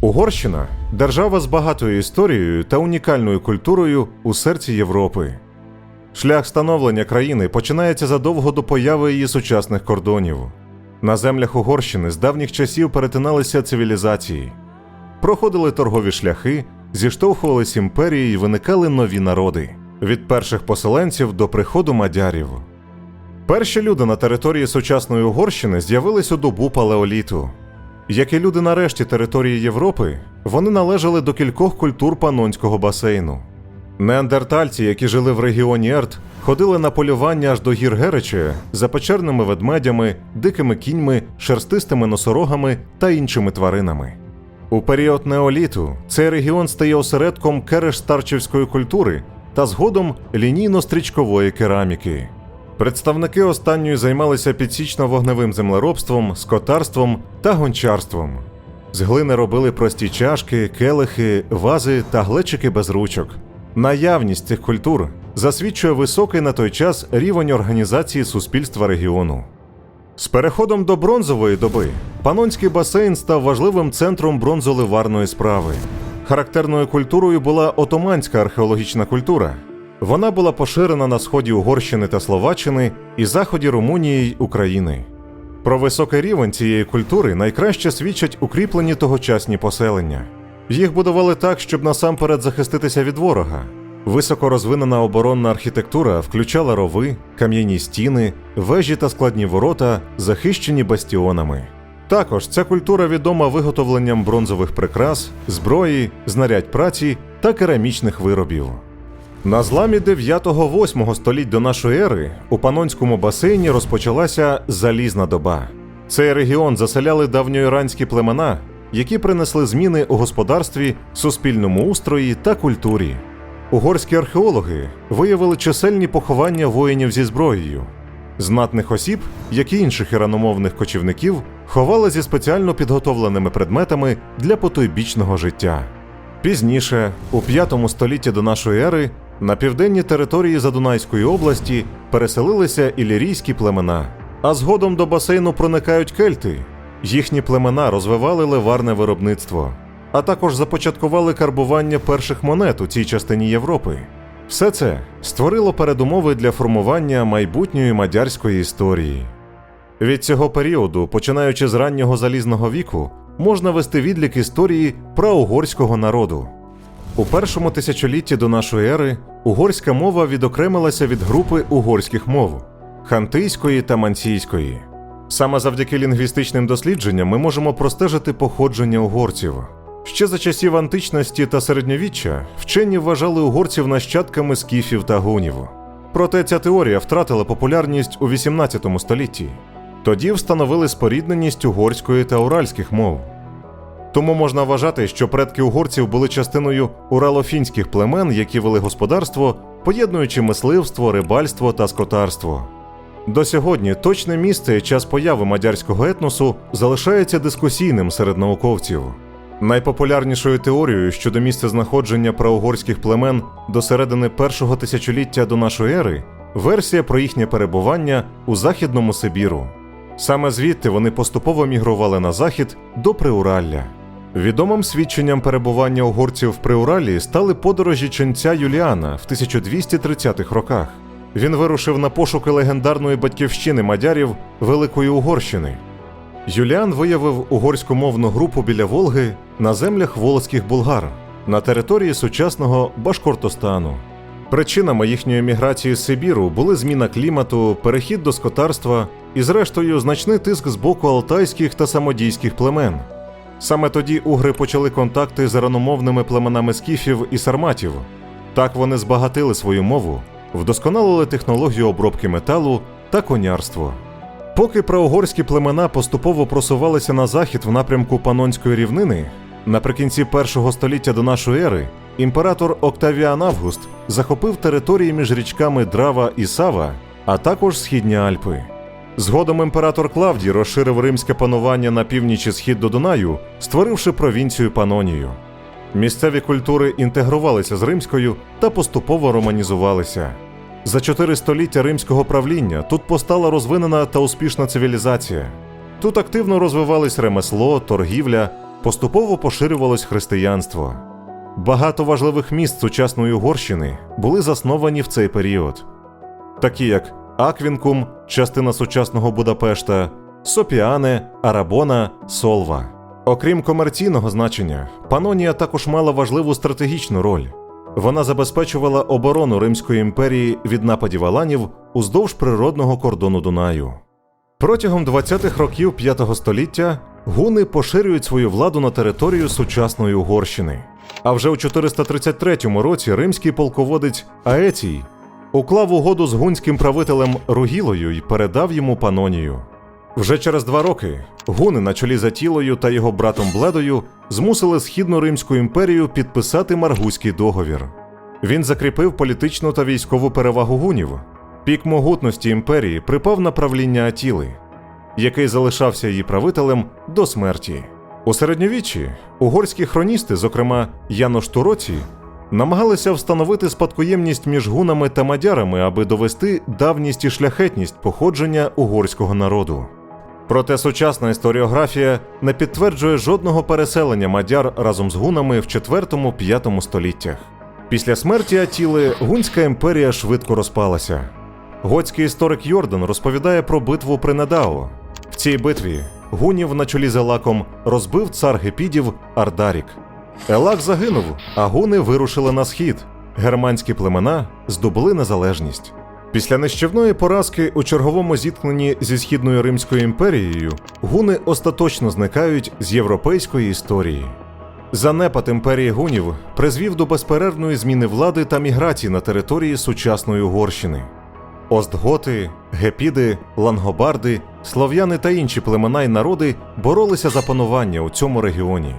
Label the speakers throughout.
Speaker 1: Угорщина держава з багатою історією та унікальною культурою у серці Європи. Шлях становлення країни починається задовго до появи її сучасних кордонів. На землях Угорщини з давніх часів перетиналися цивілізації, проходили торгові шляхи, зіштовхувались імперії і виникали нові народи від перших поселенців до приходу мадярів. Перші люди на території сучасної Угорщини з'явились у добу палеоліту. Як і люди на решті території Європи, вони належали до кількох культур панонського басейну. Неандертальці, які жили в регіоні Ерт, ходили на полювання аж до гір Герече за печерними ведмедями, дикими кіньми, шерстистими носорогами та іншими тваринами. У період неоліту цей регіон стає осередком кереш-старчівської культури та згодом лінійно-стрічкової кераміки. Представники останньої займалися підсічно-вогневим землеробством, скотарством та гончарством. З глини робили прості чашки, келихи, вази та глечики без ручок. Наявність цих культур засвідчує високий на той час рівень організації суспільства регіону. З переходом до бронзової доби Панонський басейн став важливим центром бронзоливарної справи. Характерною культурою була отоманська археологічна культура. Вона була поширена на сході Угорщини та Словаччини і заході Румунії й України. Про високий рівень цієї культури найкраще свідчать укріплені тогочасні поселення. Їх будували так, щоб насамперед захиститися від ворога. Високо розвинена оборонна архітектура включала рови, кам'яні стіни, вежі та складні ворота, захищені бастіонами. Також ця культура відома виготовленням бронзових прикрас, зброї, знарядь праці та керамічних виробів. На зламі 9-8 століть до нашої ери у Панонському басейні розпочалася залізна доба. Цей регіон заселяли давньоіранські племена, які принесли зміни у господарстві, суспільному устрої та культурі. Угорські археологи виявили чисельні поховання воїнів зі зброєю. Знатних осіб, як і інших іраномовних кочівників, ховали зі спеціально підготовленими предметами для потойбічного життя. Пізніше, у 5 столітті до нашої ери, на південній території Задунайської області переселилися ілірійські племена, а згодом до басейну проникають кельти. Їхні племена розвивали леварне виробництво, а також започаткували карбування перших монет у цій частині Європи. Все це створило передумови для формування майбутньої мадярської історії. Від цього періоду, починаючи з раннього залізного віку, можна вести відлік історії праугорського народу. У першому тисячолітті до нашої ери угорська мова відокремилася від групи угорських мов хантийської та мансійської. Саме завдяки лінгвістичним дослідженням ми можемо простежити походження угорців. Ще за часів античності та середньовіччя вчені вважали угорців нащадками скіфів та гунів. Проте ця теорія втратила популярність у 18 столітті. Тоді встановили спорідненість угорської та уральських мов. Тому можна вважати, що предки угорців були частиною уралофінських племен, які вели господарство, поєднуючи мисливство, рибальство та скотарство. До сьогодні точне місце і час появи мадярського етносу залишається дискусійним серед науковців. Найпопулярнішою теорією щодо місця знаходження праугорських племен до середини першого тисячоліття до нашої ери версія про їхнє перебування у Західному Сибіру. Саме звідти вони поступово мігрували на захід до Приуралля. Відомим свідченням перебування угорців в Приуралі стали подорожі ченця Юліана в 1230-х роках. Він вирушив на пошуки легендарної батьківщини мадярів Великої Угорщини. Юліан виявив угорськомовну групу біля Волги на землях волоцьких булгар на території сучасного Башкортостану. Причинами їхньої міграції з Сибіру були зміна клімату, перехід до скотарства і, зрештою, значний тиск з боку алтайських та самодійських племен. Саме тоді угри почали контакти з раномовними племенами скіфів і сарматів. Так вони збагатили свою мову, вдосконалили технологію обробки металу та конярство. Поки проугорські племена поступово просувалися на захід в напрямку Панонської рівнини, наприкінці першого століття до нашої ери імператор Октавіан Август захопив території між річками Драва і Сава, а також східні Альпи. Згодом імператор Клавдій розширив римське панування на північ і схід до Дунаю, створивши провінцію Панонію. Місцеві культури інтегрувалися з римською та поступово романізувалися. За чотири століття римського правління тут постала розвинена та успішна цивілізація. Тут активно розвивались ремесло, торгівля, поступово поширювалось християнство. Багато важливих міст сучасної Угорщини були засновані в цей період, такі як Аквінкум, частина сучасного Будапешта, Сопіане, Арабона, Солва. Окрім комерційного значення, Панонія також мала важливу стратегічну роль. Вона забезпечувала оборону Римської імперії від нападів аланів уздовж природного кордону Дунаю. Протягом 20-х років V століття гуни поширюють свою владу на територію сучасної Угорщини. А вже у 433 році римський полководець Аецій уклав угоду з гунським правителем Ругілою і передав йому Панонію. Вже через два роки гуни на чолі з Атілою та його братом Бледою змусили східну Римську імперію підписати Маргузький договір. Він закріпив політичну та військову перевагу гунів. Пік могутності імперії припав на правління Атіли, який залишався її правителем до смерті. У середньовіччі угорські хроністи, зокрема Янош Туроці, намагалися встановити спадкоємність між гунами та мадярами, аби довести давність і шляхетність походження угорського народу. Проте сучасна історіографія не підтверджує жодного переселення мадяр разом з гунами в 4-5 століттях. Після смерті Атіли гунська імперія швидко розпалася. Готський історик Йордан розповідає про битву при Недао. В цій битві гунів на чолі з Елаком розбив цар гепідів Ардарік. Елак загинув, а гуни вирушили на схід. Германські племена здобули незалежність. Після нищівної поразки у черговому зіткненні зі східною Римською імперією гуни остаточно зникають з європейської історії. Занепад імперії гунів призвів до безперервної зміни влади та міграції на території сучасної Угорщини. Остготи, гепіди, лангобарди, слов'яни та інші племена й народи боролися за панування у цьому регіоні.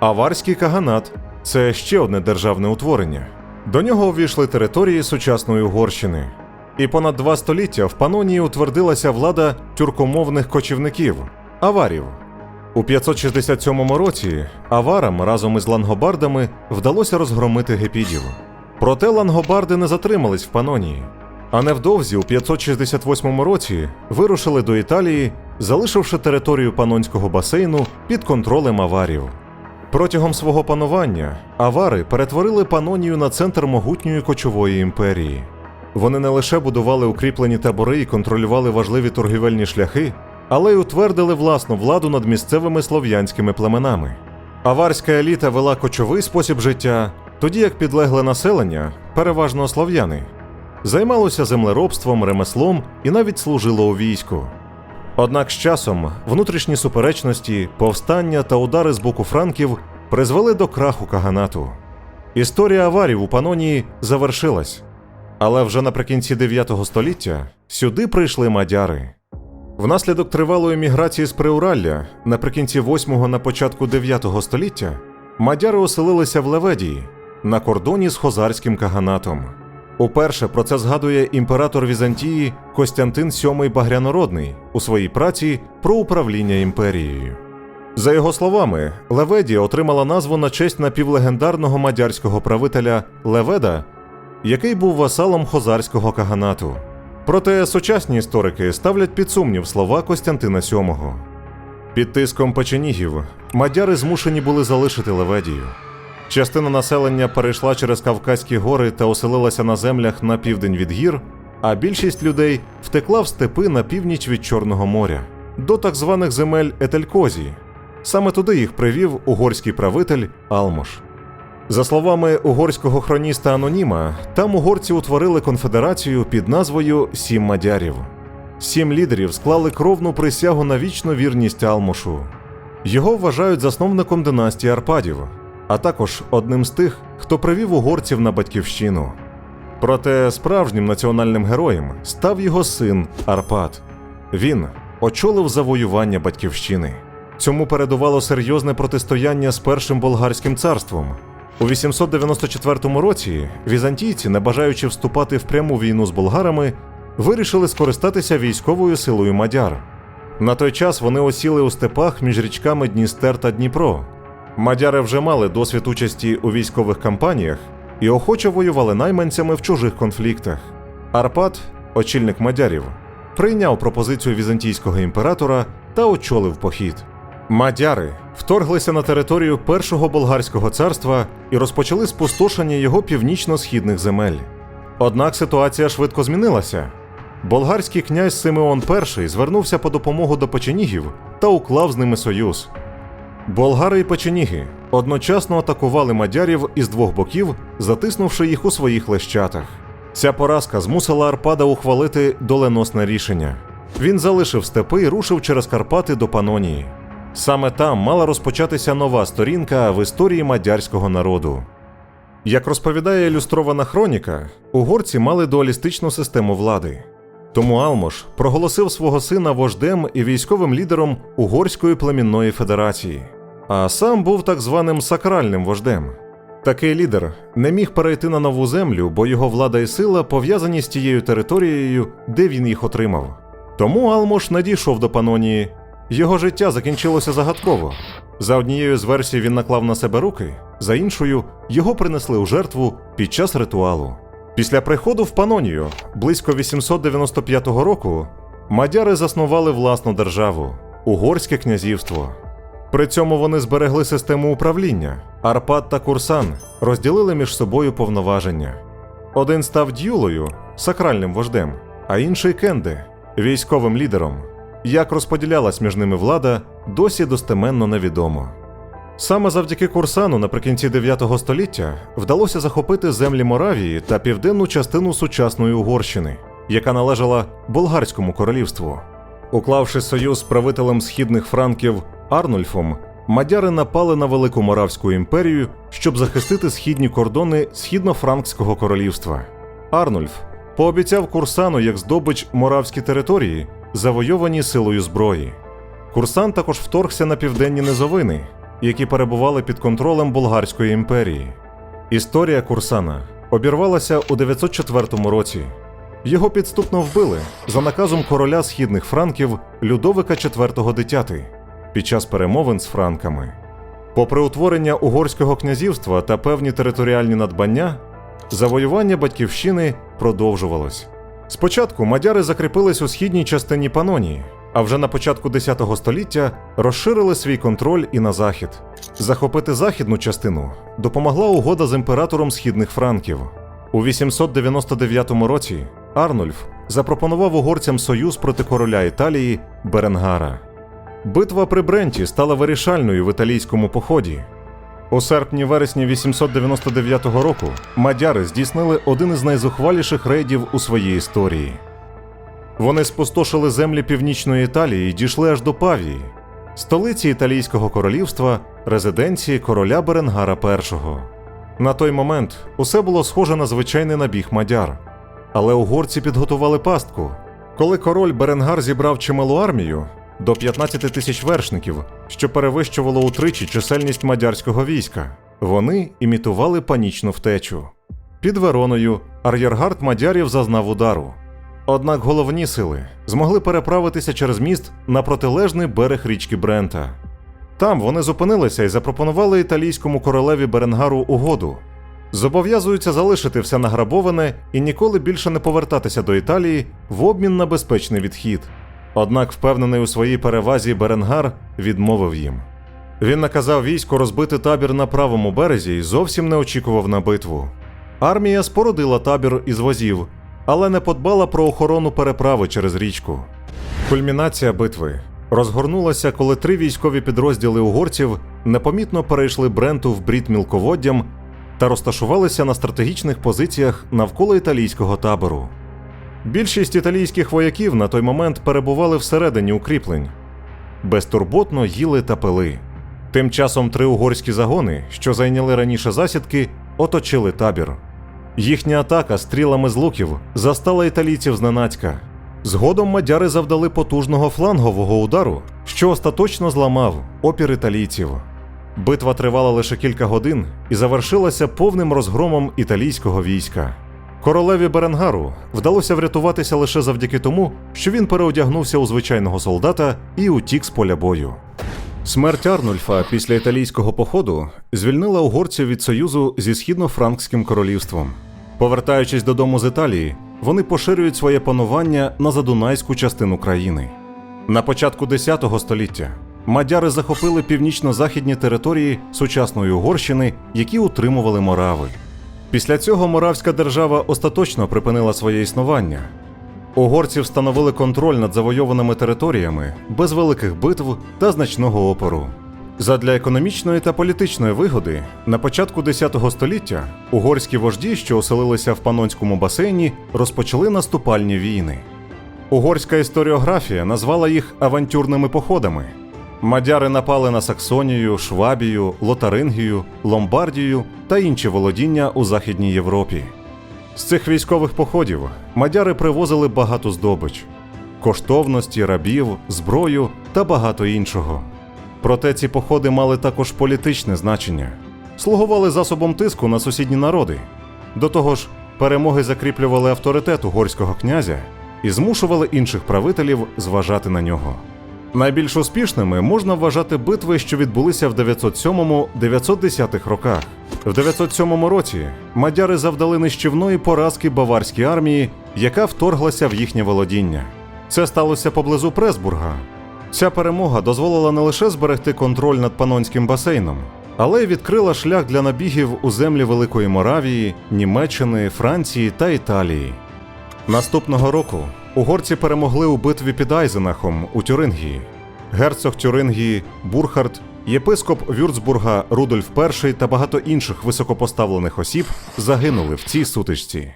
Speaker 1: Аварський каганат це ще одне державне утворення. До нього увійшли території сучасної Угорщини. І понад два століття в Панонії утвердилася влада тюркомовних кочівників аварів. У 567 році аварам разом із лангобардами вдалося розгромити гепідів. Проте лангобарди не затримались в Панонії, а невдовзі у 568 році вирушили до Італії, залишивши територію панонського басейну під контролем аварів. Протягом свого панування авари перетворили Панонію на центр могутньої кочової імперії. Вони не лише будували укріплені табори і контролювали важливі торгівельні шляхи, але й утвердили власну владу над місцевими слов'янськими племенами. Аварська еліта вела кочовий спосіб життя, тоді як підлегле населення, переважно слов'яни, займалося землеробством, ремеслом і навіть служило у війську. Однак з часом внутрішні суперечності, повстання та удари з боку франків призвели до краху каганату. Історія аварів у Панонії завершилась, але вже наприкінці 9 століття сюди прийшли мадяри. Внаслідок тривалої міграції з Приуралля наприкінці 8 на початку 9 століття мадяри оселилися в Леведії на кордоні з Хозарським каганатом. Уперше про це згадує імператор Візантії Костянтин VII Багрянородний у своїй праці про управління імперією. За його словами, Леведія отримала назву на честь напівлегендарного мадярського правителя Леведа, який був васалом Хозарського каганату. Проте сучасні історики ставлять під сумнів слова Костянтина VII. Під тиском печенігів мадяри змушені були залишити Леведію. Частина населення перейшла через Кавказькі гори та оселилася на землях на південь від гір, а більшість людей втекла в степи на північ від Чорного моря до так званих земель Етелькозі. Саме туди їх привів угорський правитель Алмош. За словами угорського хроніста Аноніма, там угорці утворили конфедерацію під назвою Сім Мадярів. Сім лідерів склали кровну присягу на вічну вірність Алмошу. Його вважають засновником династії Арпадів, а також одним з тих, хто привів угорців на батьківщину. Проте справжнім національним героєм став його син Арпад. Він очолив завоювання батьківщини. Цьому передувало серйозне протистояння з першим болгарським царством. У 894 році візантійці, не бажаючи вступати в пряму війну з болгарами, вирішили скористатися військовою силою мадяр. На той час вони осіли у степах між річками Дністер та Дніпро. Мадяри вже мали досвід участі у військових кампаніях і охоче воювали найманцями в чужих конфліктах. Арпад, очільник мадярів, прийняв пропозицію візантійського імператора та очолив похід. Мадяри вторглися на територію Першого болгарського царства і розпочали спустошення його північно-східних земель. Однак ситуація швидко змінилася. Болгарський князь Симеон І звернувся по допомогу до печенігів та уклав з ними союз. Болгари і печеніги одночасно атакували мадярів із двох боків, затиснувши їх у своїх лещатах. Ця поразка змусила Арпада ухвалити доленосне рішення. Він залишив степи і рушив через Карпати до Панонії. Саме там мала розпочатися нова сторінка в історії мадярського народу. Як розповідає ілюстрована хроніка, угорці мали дуалістичну систему влади. Тому Алмош проголосив свого сина вождем і військовим лідером Угорської племінної федерації, а сам був так званим сакральним вождем. Такий лідер не міг перейти на нову землю, бо його влада і сила пов'язані з тією територією, де він їх отримав. Тому Алмош не дійшов до Панонії. Його життя закінчилося загадково. За однією з версій він наклав на себе руки, за іншою його принесли у жертву під час ритуалу. Після приходу в Панонію близько 895 року мадяри заснували власну державу Угорське князівство. При цьому вони зберегли систему управління. Арпад та Курсан розділили між собою повноваження. Один став дюлою, сакральним вождем, а інший кенде, військовим лідером. Як розподілялась між ними влада, досі достеменно невідомо. Саме завдяки Курсану наприкінці 9 століття вдалося захопити землі Моравії та південну частину сучасної Угорщини, яка належала Болгарському королівству. Уклавши союз з правителем східних франків Арнульфом, мадяри напали на Велику Моравську імперію, щоб захистити східні кордони східно-франкського королівства. Арнульф пообіцяв Курсану як здобич моравські території, завойовані силою зброї. Курсан також вторгся на південні низовини, які перебували під контролем Болгарської імперії. Історія Курсана обірвалася у 904 році. Його підступно вбили за наказом короля східних франків Людовика IV дитяти під час перемовин з франками. Попри утворення угорського князівства та певні територіальні надбання, завоювання батьківщини продовжувалось. Спочатку мадяри закріпились у східній частині Панонії, а вже на початку X століття розширили свій контроль і на захід. Захопити західну частину допомогла угода з імператором східних франків. У 899 році Арнульф запропонував угорцям союз проти короля Італії Беренгара. Битва при Бренті стала вирішальною в італійському поході. У серпні-вересні 899 року мадяри здійснили один із найзухваліших рейдів у своїй історії. Вони спустошили землі північної Італії і дійшли аж до Павії, столиці Італійського королівства, резиденції короля Беренгара І. На той момент усе було схоже на звичайний набіг мадяр. Але угорці підготували пастку. Коли король Беренгар зібрав чималу армію до 15 тисяч вершників, що перевищувало утричі чисельність мадярського війська, вони імітували панічну втечу. Під Вероною ар'єргард мадярів зазнав удару. Однак головні сили змогли переправитися через міст на протилежний берег річки Брента. Там вони зупинилися і запропонували італійському королеві Беренгару угоду. Зобов'язуються залишити все награбоване і ніколи більше не повертатися до Італії в обмін на безпечний відхід. Однак, впевнений у своїй перевазі, Беренгар відмовив їм. Він наказав війську розбити табір на правому березі і зовсім не очікував на битву. Армія спорудила табір із возів, але не подбала про охорону переправи через річку. Кульмінація битви розгорнулася, коли три військові підрозділи угорців непомітно перейшли Бренту в брід мілководдям та розташувалися на стратегічних позиціях навколо італійського табору. Більшість італійських вояків на той момент перебували всередині укріплень, безтурботно їли та пили. Тим часом три угорські загони, що зайняли раніше засідки, оточили табір. Їхня атака стрілами з луків застала італійців зненацька. Згодом мадяри завдали потужного флангового удару, що остаточно зламав опір італійців. Битва тривала лише кілька годин і завершилася повним розгромом італійського війська. Королеві Беренгару вдалося врятуватися лише завдяки тому, що він переодягнувся у звичайного солдата і утік з поля бою. Смерть Арнульфа після італійського походу звільнила угорців від союзу зі східно-франкським королівством. Повертаючись додому з Італії, вони поширюють своє панування на задунайську частину країни. На початку X століття мадяри захопили північно-західні території сучасної Угорщини, які утримували морави. Після цього моравська держава остаточно припинила своє існування. Угорці встановили контроль над завойованими територіями без великих битв та значного опору. Задля економічної та політичної вигоди на початку X століття угорські вожді, що оселилися в Панонському басейні, розпочали наступальні війни. Угорська історіографія назвала їх авантюрними походами. Мадяри напали на Саксонію, Швабію, Лотарингію, Ломбардію та інші володіння у Західній Європі. З цих військових походів мадяри привозили багато здобич, коштовності, рабів, зброю та багато іншого. Проте ці походи мали також політичне значення, слугували засобом тиску на сусідні народи. До того ж, перемоги закріплювали авторитет угорського князя і змушували інших правителів зважати на нього. Найбільш успішними можна вважати битви, що відбулися в 907-910 роках. В 907 році мадяри завдали нищівної поразки баварській армії, яка вторглася в їхнє володіння. Це сталося поблизу Пресбурга. Ця перемога дозволила не лише зберегти контроль над Панонським басейном, але й відкрила шлях для набігів у землі Великої Моравії, Німеччини, Франції та Італії. Наступного року угорці перемогли у битві під Айзенахом у Тюрингії. Герцог Тюрингії Бурхард, єпископ Вюрцбурга Рудольф І та багато інших високопоставлених осіб загинули в цій сутичці.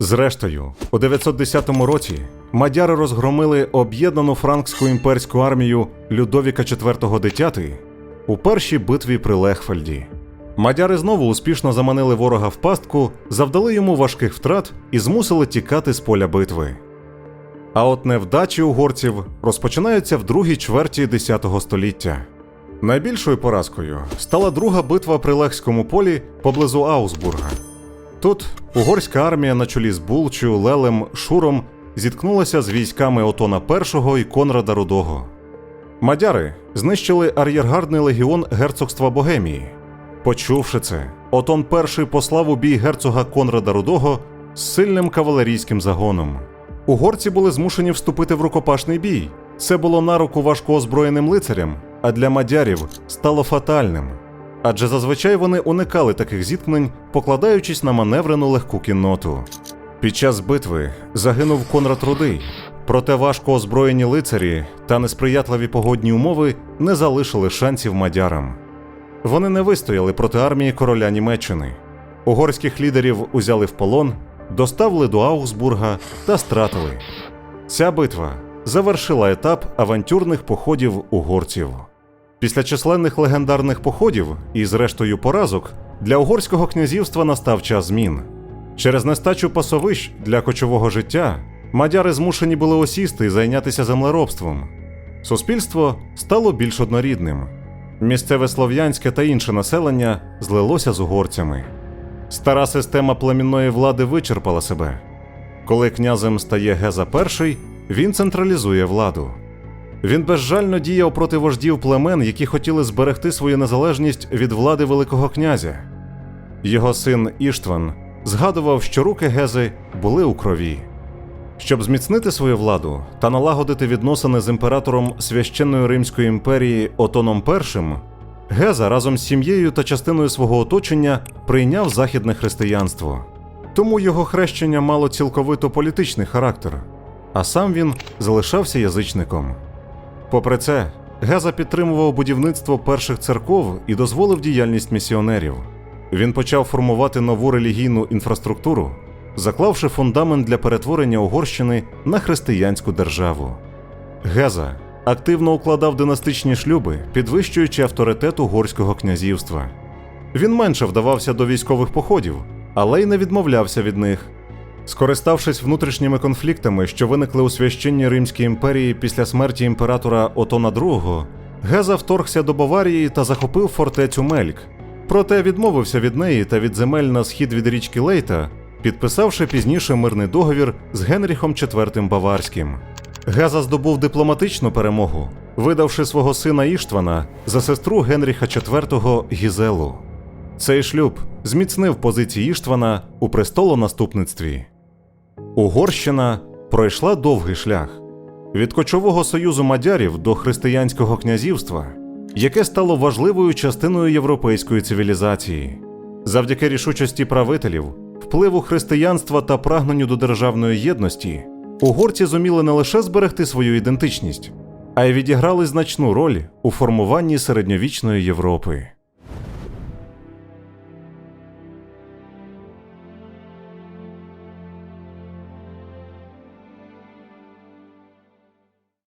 Speaker 1: Зрештою, у 910 році мадяри розгромили об'єднану франкську імперську армію Людовіка IV Дитяти у першій битві при Лехфельді. Мадяри знову успішно заманили ворога в пастку, завдали йому важких втрат і змусили тікати з поля битви. А от невдачі угорців розпочинаються в другій чверті X століття. Найбільшою поразкою стала друга битва при Лехському полі поблизу Аусбурга. Тут угорська армія на чолі з Булчю, Лелем, Шуром зіткнулася з військами Отона І і Конрада Рудого. Мадяри знищили ар'єргардний легіон герцогства Богемії. Почувши це, Отон І послав у бій герцога Конрада Рудого з сильним кавалерійським загоном. Угорці були змушені вступити в рукопашний бій. Це було на руку важко озброєним лицарям, а для мадярів стало фатальним. Адже зазвичай вони уникали таких зіткнень, покладаючись на маневрену легку кінноту. Під час битви загинув Конрад Рудий, проте важко озброєні лицарі та несприятливі погодні умови не залишили шансів мадярам. Вони не вистояли проти армії короля Німеччини. Угорських лідерів узяли в полон, доставили до Аугсбурга та стратили. Ця битва завершила етап авантюрних походів угорців. Після численних легендарних походів і, зрештою, поразок для угорського князівства настав час змін. Через нестачу пасовищ для кочового життя мадяри змушені були осісти і зайнятися землеробством. Суспільство стало більш однорідним. Місцеве слов'янське та інше населення злилося з угорцями. Стара система племінної влади вичерпала себе. Коли князем стає Геза І, він централізує владу. Він безжально діяв проти вождів племен, які хотіли зберегти свою незалежність від влади Великого князя. Його син Іштван згадував, що руки Гези були у крові. Щоб зміцнити свою владу та налагодити відносини з імператором священної Римської імперії Отоном І, Геза разом з сім'єю та частиною свого оточення прийняв західне християнство. Тому його хрещення мало цілковито політичний характер, а сам він залишався язичником. Попри це, Геза підтримував будівництво перших церков і дозволив діяльність місіонерів. Він почав формувати нову релігійну інфраструктуру, заклавши фундамент для перетворення Угорщини на християнську державу. Геза активно укладав династичні шлюби, підвищуючи авторитет угорського князівства. Він менше вдавався до військових походів, але й не відмовлявся від них. Скориставшись внутрішніми конфліктами, що виникли у священній Римській імперії після смерті імператора Отона II, Геза вторгся до Баварії та захопив фортецю Мельк. Проте відмовився від неї та від земель на схід від річки Лейта, підписавши пізніше мирний договір з Генріхом IV Баварським. Геза здобув дипломатичну перемогу, видавши свого сина Іштвана за сестру Генріха IV Гізелу. Цей шлюб зміцнив позиції Іштвана у престолонаступництві. Угорщина пройшла довгий шлях. від кочового союзу мадярів до християнського князівства, яке стало важливою частиною європейської цивілізації. Завдяки рішучості правителів, впливу християнства та прагненню до державної єдності, угорці зуміли не лише зберегти свою ідентичність, а й відіграли значну роль у формуванні середньовічної Європи.